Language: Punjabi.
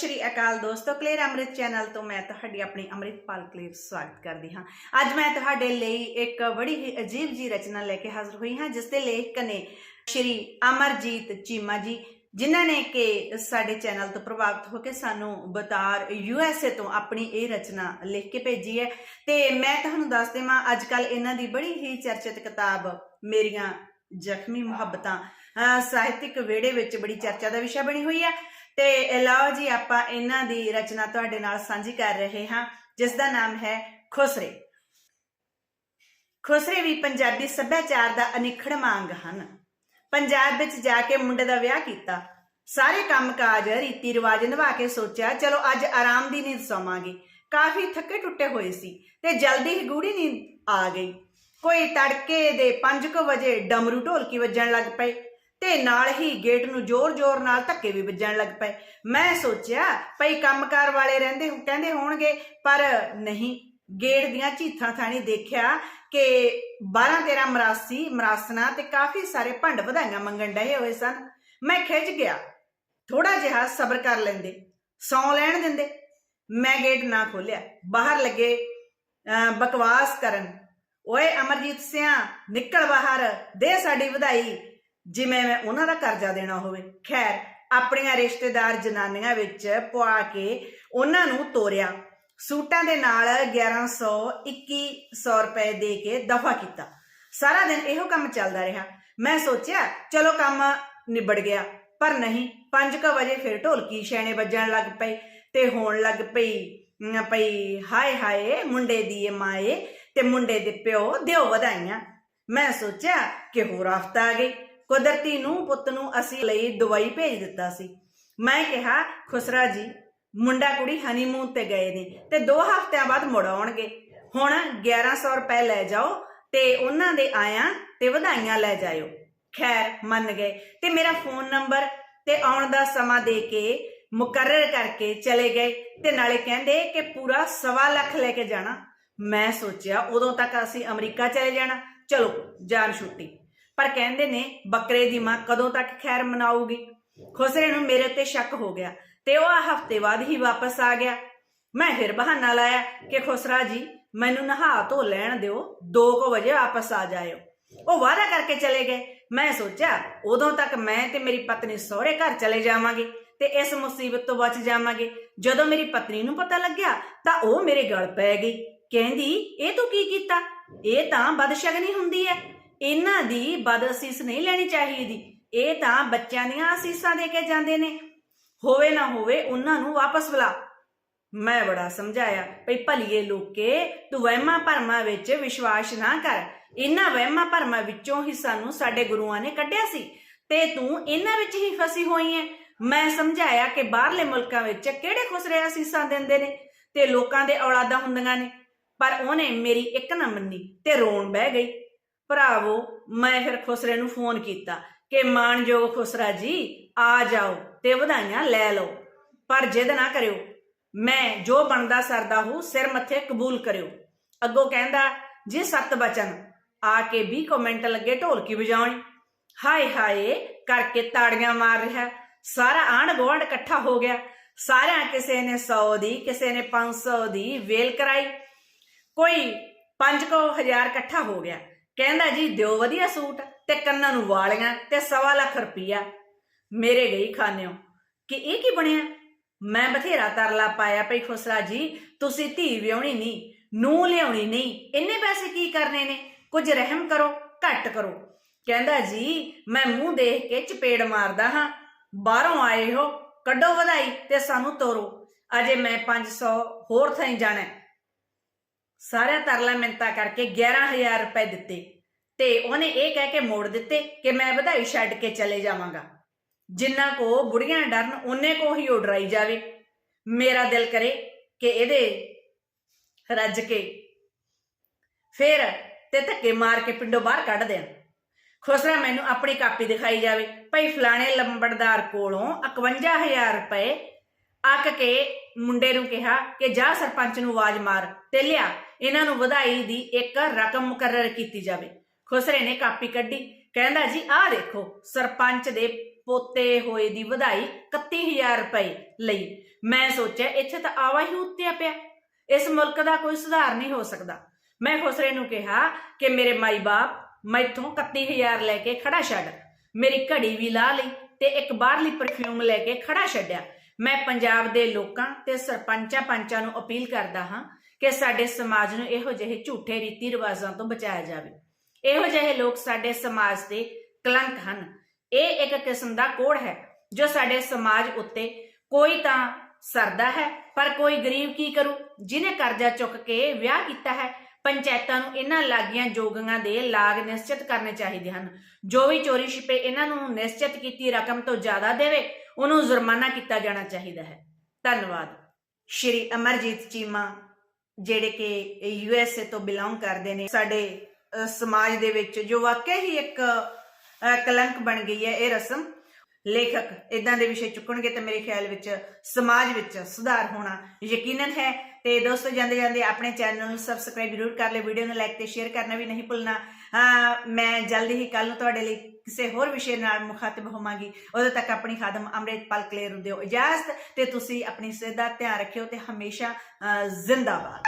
ਸ਼੍ਰੀ ਅਕਾਲ ਦੋਸਤੋ ਕਲੀਅਰ ਅੰਮ੍ਰਿਤ ਚੈਨਲ ਤੋਂ ਮੈਂ ਤੁਹਾਡੀ ਆਪਣੀ ਅੰਮ੍ਰਿਤਪਾਲ ਕਲੀਅਰ ਸਵਾਗਤ ਕਰਦੀ ਹਾਂ। ਅੱਜ ਮੈਂ ਤੁਹਾਡੇ ਲਈ ਇੱਕ ਬੜੀ ਹੀ ਅਜੀਬ ਜੀ ਰਚਨਾ ਲੈ ਕੇ ਹਾਜ਼ਰ ਹੋਈ ਹਾਂ, ਜਿਸ ਦੇ ਲੇਖਕ ਨੇ ਸ਼੍ਰੀ ਅਮਰਜੀਤ ਚੀਮਾ ਜੀ, ਜਿਨ੍ਹਾਂ ਨੇ ਕਿ ਸਾਡੇ ਚੈਨਲ ਤੋਂ ਪ੍ਰਭਾਵਿਤ ਹੋ ਕੇ ਸਾਨੂੰ ਬਤਾਰ ਯੂਐਸਏ ਤੋਂ ਆਪਣੀ ਇਹ ਰਚਨਾ ਲਿਖ ਕੇ ਭੇਜੀ ਹੈ। ਤੇ ਮੈਂ ਤੁਹਾਨੂੰ ਦੱਸ ਦੇਵਾਂ ਅੱਜ ਕੱਲ ਇਹਨਾਂ ਦੀ ਬੜੀ ਹੀ ਚਰਚਿਤ ਕਿਤਾਬ, ਮੇਰੀਆਂ ਜ਼ਖਮੀ ਮੁਹੱਬਤਾਂ, ਅਹ ਸਾਹਿਤਿਕ ਵਿਹੜੇ ਵਿੱਚ ਬੜੀ ਚਰਚਾ ਦਾ ਵਿਸ਼ਾ ਬਣੀ ਹੋਈ ਹੈ। ਤੇ ਲਓ ਜੀ ਆਪਾਂ ਇਹਨਾਂ ਦੀ ਰਚਨਾ ਤੁਹਾਡੇ ਨਾਲ ਸਾਂਝੀ ਕਰ ਰਹੇ ਹਾਂ ਜਿਸ ਦਾ ਨਾਮ ਹੈ ਖੁਸਰੇ। ਖੁਸਰੇ ਵੀ ਪੰਜਾਬੀ ਸੱਭਿਆਚਾਰ ਦਾ ਅਨਿਖੜਵਾਂ ਅੰਗ ਹਨ। ਪੰਜਾਬ ਵਿੱਚ ਜਾ ਕੇ ਮੁੰਡੇ ਦਾ ਵਿਆਹ ਕੀਤਾ, ਸਾਰੇ ਕੰਮਕਾਜ ਰੀਤੀ ਰਿਵਾਜ ਨਿਭਾ ਕੇ ਸੋਚਿਆ, ਚਲੋ ਅੱਜ ਆਰਾਮ ਦੀ ਨੀਂਦ ਸੌਵਾਂਗੇ। ਕਾਫੀ ਥੱਕੇ ਟੁੱਟੇ ਹੋਏ ਸੀ ਤੇ ਜਲਦੀ ਹੀ ਗੂੜੀ ਨੀਂਦ ਆ ਗਈ। ਕੋਈ ਤੜਕੇ ਦੇ 5:00 ਵਜੇ ਡਮਰੂ ਢੋਲਕੀ ਵੱਜਣ ਲੱਗ ਪਏ। ਤੇ ਨਾਲ ਹੀ ਗੇਟ ਨੂੰ ਜ਼ੋਰ-ਜ਼ੋਰ ਨਾਲ ਧੱਕੇ ਵੀ ਵੱਜਣ ਲੱਗ ਪਏ। ਮੈਂ ਸੋਚਿਆ ਭਈ ਕੰਮਕਾਰ ਵਾਲੇ ਰਹਿੰਦੇ ਕਹਿੰਦੇ ਹੋਣਗੇ ਪਰ ਨਹੀਂ। ਗੇਟ ਦੀਆਂ ਝੀਥਾਂ ਥਾਣੀ ਦੇਖਿਆ ਕਿ 12 13 ਮਰਾਸੀ ਮਰਾਸਨਾ ਤੇ ਕਾਫੀ ਸਾਰੇ ਭੰਡ ਵਧਾਈਆਂ ਮੰਗਣ ਡਏ ਹੋਏ ਸਨ। ਮੈਂ ਖਿੱਚ ਗਿਆ। ਥੋੜਾ ਜਿਹਾ ਸਬਰ ਕਰ ਲੈਂਦੇ। ਸੌ ਲੈਣ ਦਿੰਦੇ। ਮੈਂ ਗੇਟ ਨਾ ਖੋਲਿਆ ਬਾਹਰ ਲੱਗੇ ਅਹ, ਬਕਵਾਸ ਕਰਨ। ਓਏ ਅਮਰਜੀਤ ਸਿਆ ਨਿਕਲ ਬਾਹਰ। ਦੇ ਸਾਡੀ ਵਧਾਈ। ਜਿਵੇਂ ਮੈਂ ਉਹਨਾਂ ਦਾ ਕਰਜ਼ਾ ਦੇਣਾ ਹੋਵੇ ਖੈਰ ਆਪਣੀਆਂ ਰਿਸ਼ਤੇਦਾਰ ਜਨਾਨੀਆਂ ਵਿੱਚ ਪਵਾ ਕੇ ਉਹਨਾਂ ਨੂੰ ਤੋਰਿਆ। ਸੂਟਾਂ ਦੇ ਨਾਲ 1100 2100 ਰੁਪਏ ਦੇ ਕੇ ਦਫਾ ਕੀਤਾ। ਸਾਰਾ ਦਿਨ ਇਹੋ ਕੰਮ ਚੱਲਦਾ ਰਿਹਾ। ਮੈਂ ਸੋਚਿਆ ਚਲੋ ਕੰਮ ਨਿਬੜ ਗਿਆ ਪਰ ਨਹੀਂ 5:00 ਵਜੇ ਫਿਰ ਢੋਲਕੀ ਛੈਣੇ ਵੱਜਣ ਲੱਗ ਪਏ ਤੇ ਹੋਣ ਲੱਗ ਪਈ ਅਮ, ਪਈ ਹਾਏ ਹਾਏ ਮੁੰਡੇ ਦੀ ਮਾਏ ਤੇ ਮੁੰਡੇ ਦੇ ਪਿਓ ਦਿਓ ਵਧਾਈਆਂ। ਮੈਂ ਸੋਚਿਆ ਕਿ ਹੋਰ ਆਫਤ ਆ ਗਈ ਕੁਦਰਤੀ ਨੂੰ ਪੁੱਤ ਨੂੰ ਅਸੀਂ ਲਈ ਦਵਾਈ ਭੇਜ ਦਿੱਤਾ ਸੀ। ਮੈਂ ਕਿਹਾ, ਖੁਸਰਾ ਜੀ, ਮੁੰਡਾ ਕੁੜੀ ਹਨੀਮੂਨ ਤੇ ਗਏ ਨੇ ਤੇ 2 ਹਫ਼ਤਿਆਂ ਬਾਅਦ ਮੁੜ ਆਉਣਗੇ। ਹੁਣ 1100 ਰੁਪਏ ਲੈ ਜਾਓ ਤੇ ਉਹਨਾਂ ਦੇ ਆਇਆਂ ਤੇ ਵਧਾਈਆਂ ਲੈ ਜਾਇਓ। ਖੈਰ, ਮੰਨ ਗਏ ਤੇ ਮੇਰਾ ਫੋਨ ਨੰਬਰ ਤੇ ਆਉਣ ਦਾ ਸਮਾਂ ਦੇ ਕੇ ਮੁਕਰਰ ਕਰਕੇ ਚਲੇ ਗਏ ਤੇ ਨਾਲੇ ਕਹਿੰਦੇ ਕਿ ਪੂਰਾ ਸਵਾ ਲੱਖ ਲੈ ਕੇ ਜਾਣਾ। ਮੈਂ ਸੋਚਿਆ, ਉਦੋਂ ਤੱਕ ਅਸੀਂ ਅਮਰੀਕਾ ਚਲੇ ਜਾਣਾ। ਚਲੋ ਜਾਨ ਛੁੱਟੀ। ਪਰ ਕਹਿੰਦੇ ਨੇ, ਬੱਕਰੇ ਦੀ ਮਾਂ ਕਦੋਂ ਤੱਕ ਖੈਰ ਮਨਾਊਗੀ? ਖੁਸਰੇ ਨੂੰ ਮੇਰੇ ਉੱਤੇ ਸ਼ੱਕ ਹੋ ਗਿਆ ਤੇ ਉਹ ਹਫ਼ਤੇ ਬਾਅਦ ਹੀ ਵਾਪਸ ਆ ਗਿਆ। ਮੈਂ ਫਿਰ ਬਹਾਨਾ ਲਾਇਆ ਕਿ ਖੁਸਰਾ ਜੀ, ਮੈਨੂੰ ਨਹਾ ਧੋ ਲੈਣ ਦਿਓ 2:00 ਵਜੇ ਵਾਪਸ ਆ ਜਾਇਓ। ਉਹ ਵਾਅਦਾ ਕਰਕੇ ਚਲੇ ਗਏ। ਮੈਂ ਸੋਚਿਆ, ਉਦੋਂ ਤੱਕ ਮੈਂ ਤੇ ਮੇਰੀ ਪਤਨੀ ਸਹੁਰੇ ਘਰ ਚਲੇ ਜਾਵਾਂਗੇ ਤੇ ਇਸ ਮੁਸੀਬਤ ਤੋਂ ਬਚ ਜਾਵਾਂਗੇ। ਜਦੋਂ ਮੇਰੀ ਪਤਨੀ ਨੂੰ ਪਤਾ ਲੱਗਿਆ, ਤਾਂ ਉਹ ਮੇਰੇ ਗਲ ਪੈ ਗਈ। ਕਹਿੰਦੀ, ਇਹ ਤੂੰ ਕੀ ਕੀਤਾ? ਇਹ ਤਾਂ ਬਦਸ਼ਗਨੀ ਹੁੰਦੀ ਹੈ। ਇਹਨਾਂ ਦੀ ਬਦ ਅਸੀਸ ਨਹੀਂ ਲੈਣੀ ਚਾਹੀਦੀ। ਇਹ ਤਾਂ ਬੱਚਿਆਂ ਦੀਆਂ ਅਸੀਸਾਂ ਦੇ ਕੇ ਜਾਂਦੇ ਨੇ। ਹੋਵੇ ਨਾ ਹੋਵੇ ਉਹਨਾਂ ਨੂੰ ਵਾਪਸ ਬੁਲਾ। ਮੈਂ ਬੜਾ ਸਮਝਾਇਆ, ਭਈ ਭਲੀਏ ਲੋਕੇ, ਤੂੰ ਵਹਿਮਾਂ ਭਰਮਾਂ ਵਿੱਚ ਵਿਸ਼ਵਾਸ ਨਾ ਕਰ। ਇਹਨਾਂ ਵਹਿਮਾਂ ਭਰਮਾਂ ਵਿੱਚੋਂ ਹੀ ਸਾਨੂੰ ਸਾਡੇ ਗੁਰੂਆਂ ਨੇ ਕੱਢਿਆ ਸੀ ਤੇ ਤੂੰ ਇਹਨਾਂ ਵਿੱਚ ਹੀ ਫਸੀ ਹੋਈ ਹੈ ਮੈਂ ਸਮਝਾਇਆ ਕਿ ਬਾਹਰਲੇ ਮੁਲਕਾਂ ਵਿੱਚ ਕਿਹੜੇ ਖੁਸਰੇ ਅਸੀਸਾਂ ਦਿੰਦੇ ਨੇ ਤੇ ਲੋਕਾਂ ਦੇ ਔਲਾਦਾਂ ਹੁੰਦੀਆਂ ਨੇ। ਪਰ ਉਹਨੇ ਮੇਰੀ ਇੱਕ ਨਾ ਮੰਨੀ ਤੇ ਰੋਣ ਬਹਿ ਗਈ। ਭਰਾਵੋ, ਮੈਂ ਫਿਰ ਖੁਸਰੇ ਨੂੰ ਫੋਨ ਕੀਤਾ ਕਿ ਮਾਣਯੋਗ ਖੁਸਰਾ ਜੀ, ਆ ਜਾਓ ਤੇ ਵਧਾਈਆਂ ਲੈ ਲਓ। ਪਰ ਜਿੱਦ ਨਾ ਕਰਿਓ, ਮੈਂ ਜੋ ਬਣਦਾ ਸਰਦਾ ਹੂੰ, ਸਿਰ ਮੱਥੇ ਕਬੂਲ ਕਰਿਓ। ਅੱਗੋਂ ਕਹਿੰਦਾ, ਜੀ ਸਤ ਬਚਨ, ਆ ਕੇ 20 ਕਮੈਂਟ ਲੱਗੇ ਢੋਲਕੀ ਵਜਾਉਣ। ਹਾਏ ਹਾਏ, ਕਰਕੇ ਤਾੜੀਆਂ ਮਾਰ ਰਿਹਾ। ਸਾਰਾ ਆਂਢ ਗੁਆਂਢ ਇਕੱਠਾ ਹੋ ਗਿਆ। ਸਾਰਿਆਂ ਕਿਸੇ ਨੇ 100 ਦੀ, ਕਿਸੇ ਨੇ 500 ਦੀ ਵੇਲ ਕਰਾਈ। ਕੋਈ 5000 ਇਕੱਠਾ ਹੋ ਗਿਆ। ਕਹਿੰਦਾ ਜੀ, ਦਿਓ ਵਧੀਆ ਸੂਟ ਤੇ ਕੰਨਾਂ ਨੂੰ ਵਾਲੀਆਂ ਤੇ ਸਵਾ ਲੱਖ ਰੁਪਈਆ। ਮੇਰੇ ਗਈ ਖਾਨਿਓ ਕਿ ਇਹ ਕੀ ਬਣਿਆ? ਮੈਂ ਬਥੇਰਾ ਤਰਲਾ ਪਾਇਆ ਭਈ ਖੁਸਰਾ ਜੀ, ਤੁਸੀਂ ਧੀ ਵਿਆਹਣੀ ਨਹੀਂ ਨੂੰ ਲਿਆਉਣੀ ਨਹੀਂ, ਇੰਨੇ ਪੈਸੇ ਕੀ ਕਰਨੇ ਨੇ? ਕੁਝ ਰਹਿਮ ਕਰੋ, ਘੱਟ ਕਰੋ। ਕਹਿੰਦਾ ਜੀ, ਮੈਂ ਮੂੰਹ ਦੇਖ ਕੇ ਚਪੇੜ ਮਾਰਦਾ ਹਾਂ। ਬਾਹਰੋਂ ਆਏ ਹੋ, ਕੱਢੋ ਵਧਾਈ ਤੇ ਸਾਨੂੰ ਤੋਰੋ। ਅਜੇ ਮੈਂ 500 ਹੋਰ ਥਾਈਂ ਜਾਣਾ ਸਾਰਿਆਂ ਤਰਲਾ ਮਿੰਤਾ ਕਰਕੇ 11000 ਰੁਪਏ ਦਿੱਤੇ। ਤੇ ਉਹਨੇ ਇਹ ਕਹਿ ਕੇ ਮੋੜ ਦਿੱਤੇ ਕਿ ਮੈਂ ਵਧਾਈ ਛੱਡ ਕੇ ਚਲੇ ਜਾਵਾਂਗਾ। ਜਿੰਨਾ ਕੋ ਬੁੜੀਆਂ ਡਰਨ ਉਹਨੇ ਕੋ ਹੀ ਉਡਰਾਈ ਜਾਵੇ। ਮੇਰਾ ਦਿਲ ਕਰੇ ਕਿ ਇਹਦੇ ਰੱਜ ਕੇ ਫੇਰ ਤੇ ਧੱਕੇ ਮਾਰ ਕੇ ਪਿੰਡੋਂ ਬਾਹਰ ਕੱਢ ਦੇਣ। ਖੁਸਰਾ ਮੈਨੂੰ ਆਪਣੀ ਕਾਪੀ ਦਿਖਾਈ ਜਾਵੇ। ਭਈ ਫਲਾਣੇ ਲੰਬੜਦਾਰ ਕੋਲੋਂ 51000 ਰੁਪਏ ਅੱਕ ਕੇ ਮੁੰਡੇ ਨੂੰ ਕਿਹਾ ਕਿ ਜਾ ਸਰਪੰਚ ਨੂੰ ਆਵਾਜ਼ ਮਾਰ ਤੇ ਲਿਆ, ਇਹਨਾਂ ਨੂੰ ਵਧਾਈ ਦੀ ਇੱਕ ਰਕਮ ਮੁਕਰਰ ਕੀਤੀ ਜਾਵੇ। ਖੁਸਰੇ ਨੇ ਕਾਪੀ ਕੱਢੀ, ਕਹਿੰਦਾ ਜੀ, ਆਹ ਦੇਖੋ, ਸਰਪੰਚ ਦੇ ਪੋਤੇ ਹੋਏ ਦੀ ਵਧਾਈ 31000 ਰੁਪਏ ਲਈ। ਮੈਂ ਸੋਚਿਆ, ਇੱਥੇ ਤਾਂ ਆਵਾ ਹੀ ਉੱਤਿਆ ਪਿਆ। ਇਸ ਮੁਲਕ ਦਾ ਕੋਈ ਸੁਧਾਰ ਨਹੀਂ ਹੋ ਸਕਦਾ। ਮੈਂ ਖੁਸਰੇ ਨੂੰ ਕਿਹਾ ਕਿ ਮੇਰੇ ਮਾਈ-ਬਾਪ ਮੈਥੋਂ 31000 ਲੈ ਕੇ ਖੜਾ ਛੱਡ। ਮੇਰੀ ਘੜੀ ਵੀ ਲਾ ਲਈ ਤੇ ਇੱਕ ਬਾਹਰਲੀ ਪਰਫਿਊਮ ਲੈ ਕੇ ਖੜਾ ਛੱਡਿਆ। ਮੈਂ ਪੰਜਾਬ ਦੇ ਲੋਕਾਂ ਤੇ ਸਰਪੰਚਾਂ ਪੰਚਾਂ ਨੂੰ ਅਪੀਲ ਕਰਦਾ ਹਾਂ ਕਿ ਸਾਡੇ ਸਮਾਜ ਨੂੰ ਇਹੋ ਜਿਹੇ ਝੂਠੇ ਰੀਤੀ ਰਿਵਾਜਾਂ ਤੋਂ ਬਚਾਇਆ ਜਾਵੇ। ਇਹੋ ਜਿਹੇ ਲੋਕ ਸਾਡੇ ਸਮਾਜ ਦੇ ਕਲੰਕ ਹਨ। ਇਹ ਇੱਕ ਕਿਸਮ ਦਾ ਕੋੜ ਹੈ ਜੋ ਸਾਡੇ ਸਮਾਜ ਉੱਤੇ ਕੋਈ ਤਾਂ ਸਰਦਾ ਹੈ, ਪਰ ਕੋਈ ਗਰੀਬ ਕੀ ਕਰੂ? ਜਿਨੇ ਕਰਜ਼ਾ ਚੁੱਕ ਕੇ ਵਿਆਹ ਕੀਤਾ ਹੈ ਪੰਚਾਇਤਾਂ ਨੂੰ ਇਹਨਾਂ ਲਾਗੀਆਂ ਜੋਗੀਆਂ ਦੇ ਲਾਗ ਨਿਸ਼ਚਿਤ ਕਰਨੇ ਚਾਹੀਦੇ ਹਨ। ਜੋ ਵੀ ਚੋਰੀ ਛਿਪੇ ਇਹਨਾਂ ਨੂੰ ਨਿਸ਼ਚਿਤ ਕੀਤੀ ਰਕਮ ਤੋਂ ਜ਼ਿਆਦਾ ਦੇਵੇ, ਉਹਨੂੰ ਜੁਰਮਾਨਾ ਕੀਤਾ ਜਾਣਾ ਚਾਹੀਦਾ ਹੈ। ਧੰਨਵਾਦ। ਸ਼੍ਰੀ ਅਮਰਜੀਤ ਚੀਮਾ, ਜਿਹੜੇ ਕਿ ਯੂ ਐਸ ਏ ਤੋਂ ਬਿਲੋਂਗ ਕਰਦੇ ਨੇ, ਸਾਡੇ ਸਮਾਜ ਦੇ ਵਿੱਚ ਜੋ ਵਾਕਿਆ ਹੀ ਇੱਕ ਕਲੰਕ ਬਣ ਗਈ ਹੈ ਇਹ ਰਸਮ। ਲੇਖਕ ਇਦਾਂ ਦੇ ਵਿਸ਼ੇ ਚੁੱਕਣਗੇ ਤੇ ਮੇਰੇ ਖਿਆਲ ਵਿੱਚ ਸਮਾਜ ਵਿੱਚ ਸੁਧਾਰ ਹੋਣਾ ਯਕੀਨਨ ਹੈ। ਤੇ ਦੋਸਤੋ, ਜਾਂਦੇ ਜਾਂਦੇ ਆਪਣੇ ਚੈਨਲ ਨੂੰ ਸਬਸਕ੍ਰਾਈਬ ਜ਼ਰੂਰ ਕਰ ਲਿਓ ਵੀਡੀਓ ਨੂੰ ਲਾਈਕ ਤੇ ਸ਼ੇਅਰ ਕਰਨਾ ਵੀ ਨਹੀਂ ਭੁੱਲਣਾ। ਮੈਂ ਜਲਦੀ ਹੀ ਕੱਲ ਨੂੰ ਤੁਹਾਡੇ ਲਈ ਕਿਸੇ ਹੋਰ ਵਿਸ਼ੇ ਨਾਲ ਮੁਖਾਤਿਬ ਹੋਵਾਂਗੀ। ਉਦੋਂ ਤੱਕ ਆਪਣੀ ਖਾਦਮ ਅੰਮ੍ਰਿਤਪਾਲ ਕਲੇਰ ਨੂੰ ਦਿਓ ਇਜਾਜ਼ਤ। ਤੇ ਤੁਸੀਂ ਆਪਣੀ ਸਿਹਤ ਦਾ ਧਿਆਨ ਰੱਖਿਓ ਤੇ ਹਮੇਸ਼ਾ ਜ਼ਿੰਦਾਬਾਦ।